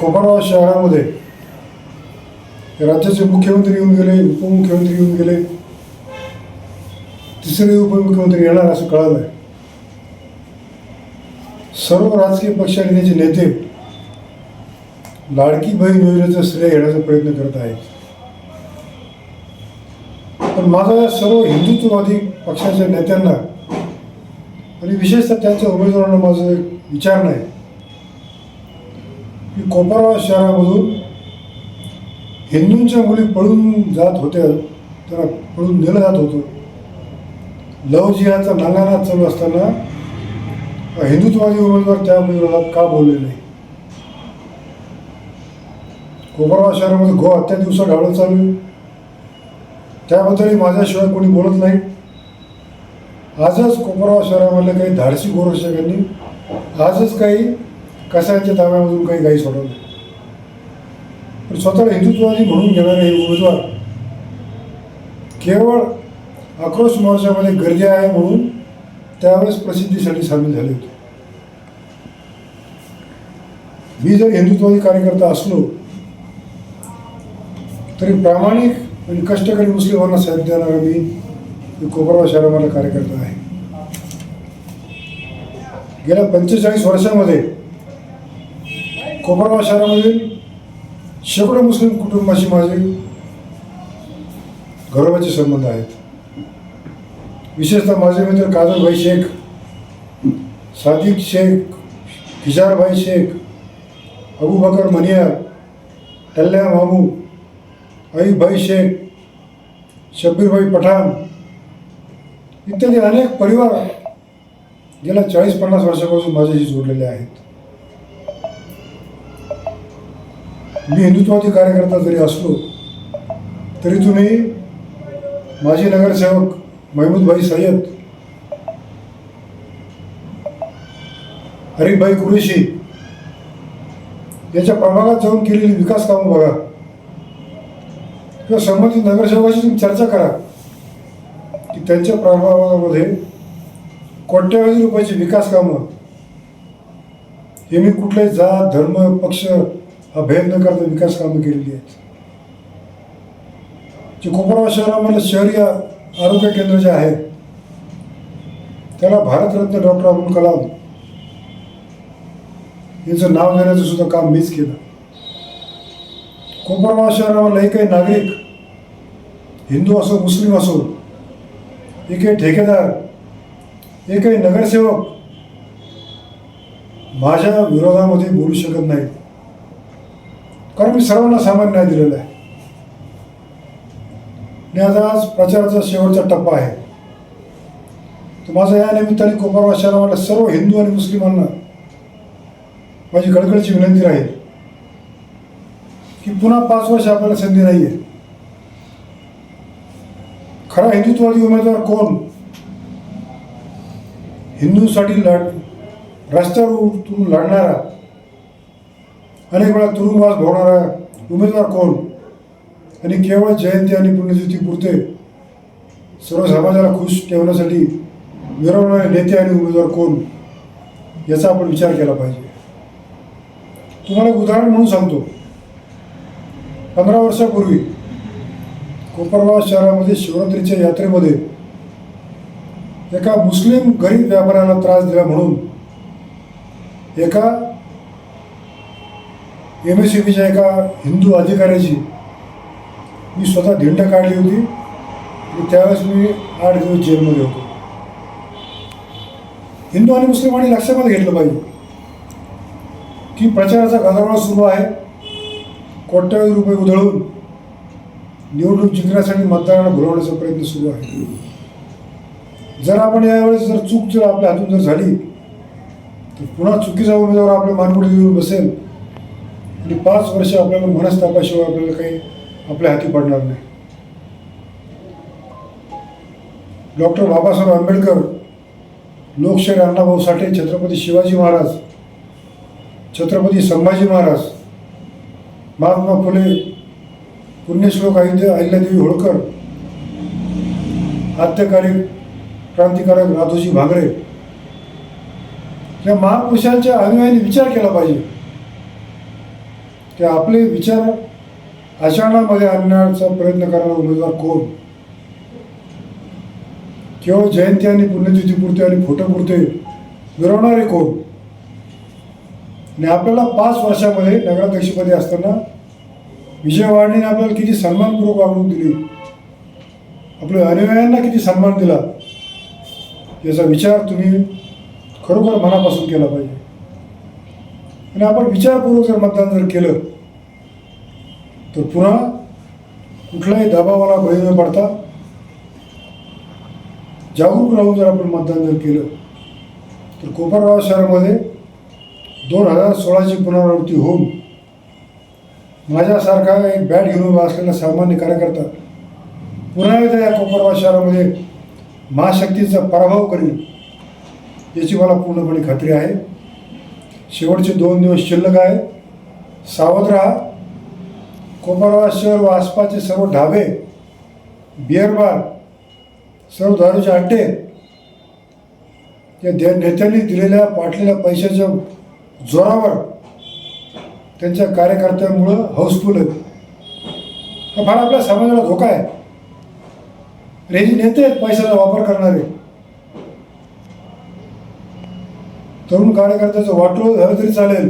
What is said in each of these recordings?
कोपरगाव शहरामध्ये राज्याचे मुख्यमंत्री येऊन गेले उपमुख्यमंत्री येऊन गेले. तिसरे उपमुख्यमंत्री येणार असं कळालं सर्व राजकीय पक्ष आणि त्याचे नेते लाडकी बहीण योजनेचं श्रेय घेण्याचा प्रयत्न करत आहेत. पण माझा या सर्व हिंदुत्ववादी पक्षाच्या नेत्यांना आणि विशेषतः त्यांच्या उमेदवारांना माझं एक विचार नाही. की कोपरवा शहरामधून हिंदूंच्या मुली पळून जात होत्या तर पळून नेलं जात होतं. लव जिहाचा नांगानाथ चालू असताना हिंदुत्ववादी उमेदवार त्या विरोधात का बोलले नाही? कोपरवा शहरामध्ये गो हत्या दिवसा ढावळं चालू आहे. त्याबद्दलही माझ्याशिवाय कोणी बोलत नाही. आजच कोपरगाव शहरामधल्या काही धाडसी गोरक्षकांनी आजच काही कसायच्या ताब्यामधून काही गाई सोडवले पण स्वतःला हिंदुत्ववादी म्हणून घेणारे हे उमेदवार केवळ आक्रोश मोर्चामध्ये गर्दी आहे म्हणून त्यावेळेस प्रसिद्धीसाठी सामील झाले होते. मी जर हिंदुत्ववादी कार्यकर्ता असलो तरी प्रामाणिक आणि कष्टकरी मुस्लिमांना साथ देणारा मी मी कोपरगाव शहरामधला कार्यकर्ता आहे. गेल्या पंचेचाळीस वर्षामध्ये कोपरगाव शहरामधील शेकडो मुस्लिम कुटुंबाशी माझे गौरवाचे संबंध आहेत. विशेषतः माझे मित्र काजलभाई शेख सादिक शेख हिजारभाई शेख अबू बकर मनियार टल्ल्या मामू अईभाई शेख शब्बीरभाई पठाण इत्यादी अनेक परिवार गेल्या चाळीस पन्नास वर्षापासून माझ्याशी जोडलेले आहेत. मी हिंदुत्ववादी कार्यकर्ता जरी असलो तरी तुम्ही माजी नगरसेवक महमूदभाई सय्यद हरिभाई कुरेशी याच्या प्रभागात जाऊन केलेली विकास कामं बघा. किंवा संबंधित नगरसेवकाशी तुम्ही चर्चा करा. की त्यांच्या प्रभागामध्ये कोट्यावधी रुपयाची विकास कामं हे मी कुठले जात धर्म पक्ष हा भेद न करता विकास कामं केलेली आहेत. जे कोपरगाव शहरामध्ये शहरी आरोग्य केंद्र जे आहे त्याला भारतरत्न डॉक्टर अब्दुल कलाम यांचं नाव देण्याचं सुद्धा काम मीच केलं. कोपरगाव शहरामधला काही नागरिक हिंदू असो मुस्लिम असो एकही ठेकेदार एकही नगरसेवक माझ्या विरोधामध्ये बोलू शकत नाहीत. कारण मी सर्वांना सामान न्याय दिलेला आहे. आणि आज प्रचाराचा शेवटचा टप्पा आहे. तर माझं या निमित्ताने कोपरगाव शहरामधल्या सर्व हिंदू आणि मुस्लिमांना माझी कळकळीची विनंती राहील की पुन्हा पाच वर्ष आपल्याला संधी नाही आहे खरा हिंदुत्ववादी उमेदवार कोण? हिंदूसाठी लढ रस्त्यावर उठून लढणारा अनेक वेळा तुरुंगवास भोगणारा उमेदवार कोण? आणि केवळ जयंती आणि पुण्यतिथी पुरते सर्व समाजाला खुश ठेवण्यासाठी मिरवणारे नेते आणि उमेदवार कोण? याचा आपण विचार केला पाहिजे. तुम्हाला एक उदाहरण म्हणून सांगतो. पंधरा वर्षापूर्वी कोपरगाव शहरामध्ये शिवरात्रीच्या यात्रेमध्ये एका मुस्लिम गरीब व्यापाऱ्याला त्रास दिला म्हणून एका एम एस सी बीच्या एका हिंदू अधिकाऱ्याची. मी स्वतः धिंड काढली होती. आणि त्यावेळेस मी आठ दिवस जेलमध्ये होतो. हिंदू आणि मुस्लिमांनी लक्षामध्ये घेतलं पाहिजे. की प्रचाराचा गदारोळ सुरू आहे. कोट्यावधी रुपये उधळून निवडणूक जिंकण्यासाठी मतदारांना भुलवण्याचा प्रयत्न सुरू आहे. जर आपण यावेळेस जर चूक जर आपल्या हातून जर झाली तर पुन्हा चुकीचा उमेदवार आपल्या मानपुढे येऊन बसेल. आणि पाच वर्ष आपल्याला मनस्तापाशिवाय आपल्याला काही आपल्या हाती पडणार नाही. डॉक्टर बाबासाहेब आंबेडकर लोकशाहीर अण्णाभाऊ साठे छत्रपती शिवाजी महाराज छत्रपती संभाजी महाराज महात्मा फुले पुण्यश्लोक अहिल्या अहिल्यादेवी होळकर आद्यकारी क्रांतिकारक राधोजी भागरे या महापुरुषांच्या अनुयायांनी विचार केला पाहिजे. की आपले विचार अशाणामध्ये आणण्याचा प्रयत्न करणारा उमेदवार कोण? केवळ जयंती आणि पुण्यतिथीपुरते आणि फोटोपुरते मिरवणारे कोण? आणि आपल्याला पाच वर्षामध्ये नगराध्यक्षपदी असताना विजयवाडणीने आपल्याला किती सन्मानपूर्वक वागणूक दिली? आपल्या अनुयायांना किती सन्मान दिला? याचा विचार तुम्ही खरोखर मनापासून केला पाहिजे. आणि आपण विचारपूर्वक जर मतदान जर केलं तर पुन्हा कुठलाही दबावाला बळी न पडता जागरूक राहून जर आपण मतदान जर केलं तर कोपरगाव शहरामध्ये दोन हजार सोळाची पुनरावृत्ती होऊन माझ्यासारखा एक बॅट घेऊन उभा असलेला सामान्य कार्यकर्ता पुन्हा एकदा या कोपरगाव शहरामध्ये महाशक्तीचा पराभव करेल याची मला पूर्णपणे खात्री आहे. शेवटचे दोन दिवस शिल्लक आहे. सावध राहा. कोपरवा शहर व आसपासचे सर्व ढाबे बिअर बार सर्व दारूचे अड्डे या दे नेत्यांनी दिलेल्या पाठलेल्या पैशाच्या जोरावर त्यांच्या कार्यकर्त्यांमुळं हाऊसफुल आहेत. हा फार आपल्या समाजाला धोका आहे. रेजी नेते आहेत पैशाचा वापर करणारे तरुण कार्यकर्त्याचं वाटोळ झालं तरी चालेल.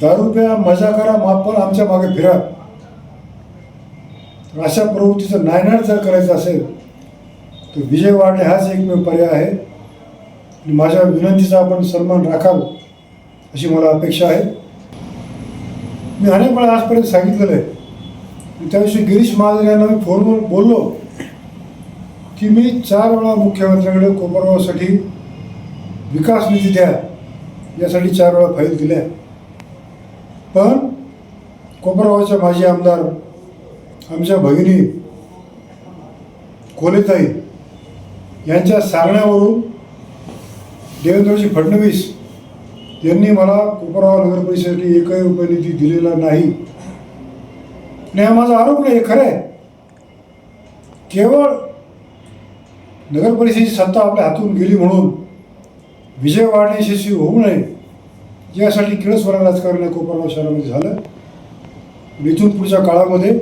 दारू प्या मजा करा मापन आमच्या मागे फिरा. तर अशा प्रवृत्तीचं नायनाट जर करायचं असेल तर विजय वाढणे हाच एकमेव पर्याय आहे. आणि माझ्या विनंतीचा आपण सन्मान राखाल अशी मला अपेक्षा आहे. मी अनेक वेळा आजपर्यंत सांगितलेलं आहे. त्याविषयी गिरीश महाजन यांना मी फोनवर बोललो की मी चार वेळा मुख्यमंत्र्यांकडे कोपरगावसाठी विकास निधी द्या. यासाठी चार वेळा फाईल दिल्या पण कोपरगावच्या माजी आमदार आमच्या भगिनी कोलेताई यांच्या सारण्यावरून देवेंद्रजी फडणवीस यांनी मला कोपरगाव नगर परिषदेसाठी एकही रुपये निधी दिलेला नाही. आणि हा माझा आरोप नाही हे खरं आहे. केवळ नगर परिषदेची सत्ता आपल्या हातून गेली म्हणून विजय वाढणे यशस्वी होऊ नये यासाठी किळस्वरा राजकारण या कोपरगाव शहरामध्ये झालं. मिथून इथून पुढच्या काळामध्ये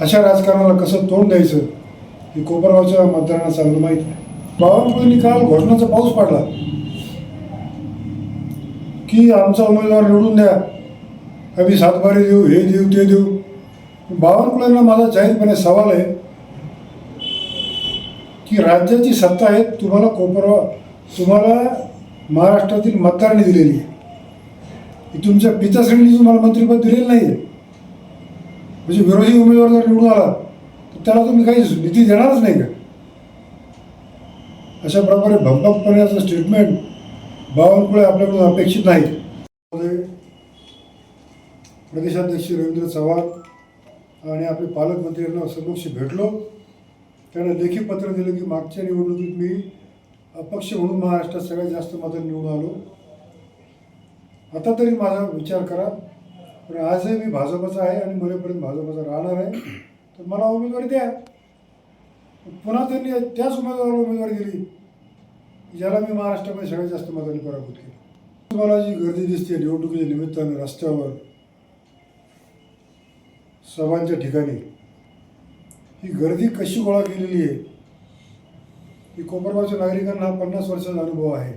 अशा राजकारणाला कसं तोंड द्यायचं हे कोपरगावच्या मतदारांना चांगलं माहीत आहे बावनकुळेंनी काल घोषणाचा पाऊस पाडला. की आमचा उमेदवार निवडून द्या आम्ही सातबारी देऊ हे देऊ ते देऊ. बावनकुळेंना माझा जाहीरपणे सवाल आहे की राज्याची सत्ता आहे तुम्हाला कोपरगाव तुम्हाला महाराष्ट्रातील मतदारांनी दिलेली आहे. ही तुमच्या पिताश्रेणीने तुम्हाला मंत्रिपद दिलेलं नाही आहे म्हणजे विरोधी उमेदवार जर निवडून आला तर त्याला तुम्ही काही निधी देणारच नाही का? अशा प्रकारे भंपकपणाचं स्टेटमेंट बावनकुळे आपल्याकडून अपेक्षित नाही. प्रदेशाध्यक्ष रवींद्र चव्हाण आणि आपले पालकमंत्र्यांना समक्ष भेटलो. त्यांना लेखी पत्र दिलं की मागच्या निवडणुकीत मी अपक्ष म्हणून महाराष्ट्रात सगळ्यात जास्त मतं निवडून आलो. आता तरी माझा विचार करा. पण आजही मी भाजपचा आहे आणि मरेपर्यंत भाजपचा राहणार आहे. तर मला उमेदवारी द्या. पुन्हा त्यांनी त्याच उमेदवाराला उमेदवारी दिली. ज्याला मी महाराष्ट्रामध्ये सगळ्यात जास्त मतांनी पराभूत केली. तुम्हाला जी गर्दी दिसते निवडणुकीच्या निमित्तानं रस्त्यावर. सभांच्या ठिकाणी. ही गर्दी कशी गोळा केलेली आहे? की कोपरगावच्या नागरिकांना हा पन्नास वर्षाचा अनुभव आहे.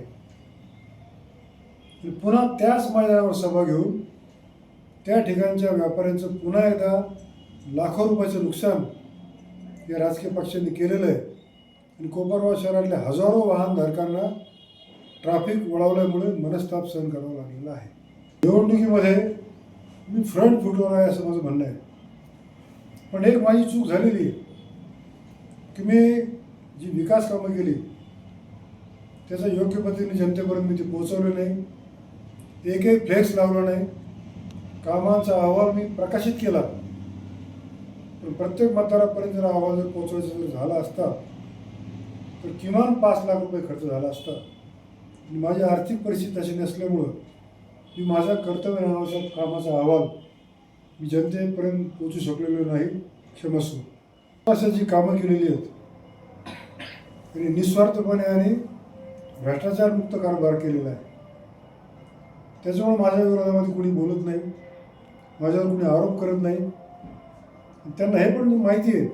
पुन्हा त्याच मैदानावर सभा घेऊन त्या ठिकाणच्या व्यापाऱ्यांचं पुन्हा एकदा लाखो रुपयाचं नुकसान या राजकीय पक्षांनी केलेलं आहे. आणि कोपरगाव शहरातल्या हजारो वाहनधारकांना ट्रॅफिक वळवल्यामुळे मनस्ताप सहन करावा लागलेला आहे. निवडणुकीमध्ये मी फ्रंट फुटवर आहे असं माझं म्हणणं आहे. पण एक माझी चूक झालेली आहे की मी विकास कामं केली. त्याचा योग्य पद्धतीने जनतेपर्यंत मी ते पोहोचवलं नाही. एकही फ्लेक्स लावला नाही. कामांचा अहवाल मी प्रकाशित केला. पण प्रत्येक मतदारापर्यंत जर अहवाल जर पोहोचवायचा जर झाला असता तर किमान पाच लाख रुपये खर्च झाला असता. आणि माझी आर्थिक परिस्थिती तशी नसल्यामुळं मी माझा कर्तव्य राहण्याचा कामाचा अहवाल मी जनतेपर्यंत पोचू शकलेलो नाही. क्षमस्व. असं जी कामं केलेली आहेत त्यांनी निस्वार्थपणे आणि भ्रष्टाचारमुक्त कारभार केलेला आहे. त्याच्यामुळे माझ्या विरोधामध्ये कोणी बोलत नाही माझ्यावर कोणी आरोप करत नाही. त्यांना हे पण माहिती आहे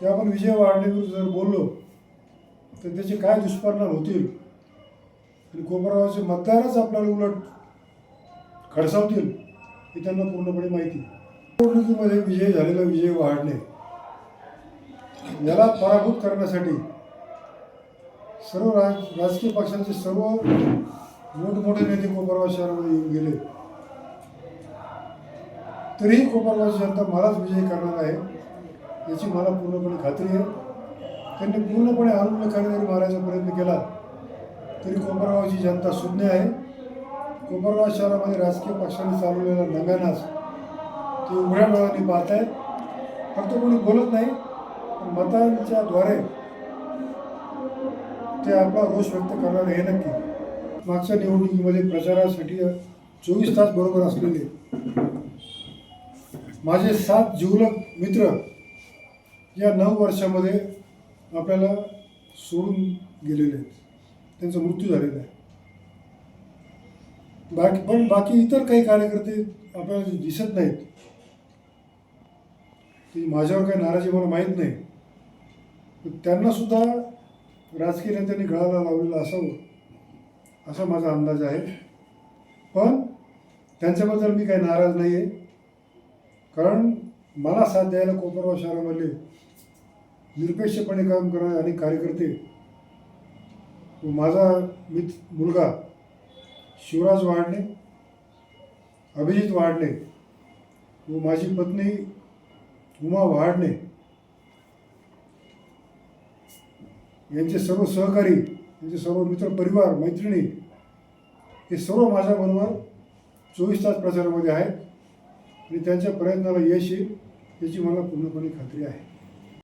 की आपण विजय वाढण्याविरुद्ध जर बोललो तर त्याचे काय दुष्परिणाम होतील? आणि कोपरगावचे मतदारच आपल्याला उलट खडसावतील हे त्यांना पूर्णपणे माहिती निवडणुकीमध्ये विजय झालेला विजय वाढणे याला पराभूत करण्यासाठी सर्व राज राजकीय पक्षांचे सर्व मोठमोठे नेते कोपरगाव शहरामध्ये येऊन गेले. तरीही कोपरगावची जनता मलाच विजयी करणार आहे याची मला पूर्णपणे खात्री आहे. त्यांनी पूर्णपणे आनंद जरी मारायचा प्रयत्न केला तरी कोपरगावची जनता शून्य आहे. कोपरगाव शहरामध्ये राजकीय पक्षांनी चालवलेला नव्यानाच ते उघड्या डोळ्यांनी पाहत आहे फक्त कोणी बोलत नाही पण मतांच्या द्वारे ते आपला रोष व्यक्त करणार हे नक्की. मागच्या निवडणुकीमध्ये प्रचारासाठी चोवीस तास बरोबर असलेले माझे सात जिवलग मित्र या नऊ वर्षामध्ये आपल्याला सोडून गेलेले आहेत. त्यांचा मृत्यू झालेला आहे. बाकी पण बाकी इतर काही कार्यकर्ते आपल्याला दिसत नाहीत. माझ्यावर काही नाराजी मला माहीत नाही. त्यांना सुद्धा राजकीय नेत्यांनी गळाला लावलेलं असावं असा माझा अंदाज आहे. पण त्यांच्याबद्दल मी काही नाराज नाही आहे कारण मला साथ द्यायला कोपरगाव शहरामधले निरपेक्षपणे काम करणारे अनेक कार्यकर्ते व माझा मित मुलगा शिवराज वाढणे अभिजित वाडणे व माझी पत्नी उमा वाढणे यांचे सर्व सहकारी यांचे सर्व मित्र परिवार मैत्रिणी हे सर्व माझ्याबरोबर चोवीस तास प्रचारामध्ये आहेत. आणि त्यांच्या प्रयत्नाला यश येईल याची मला पूर्णपणे खात्री आहे.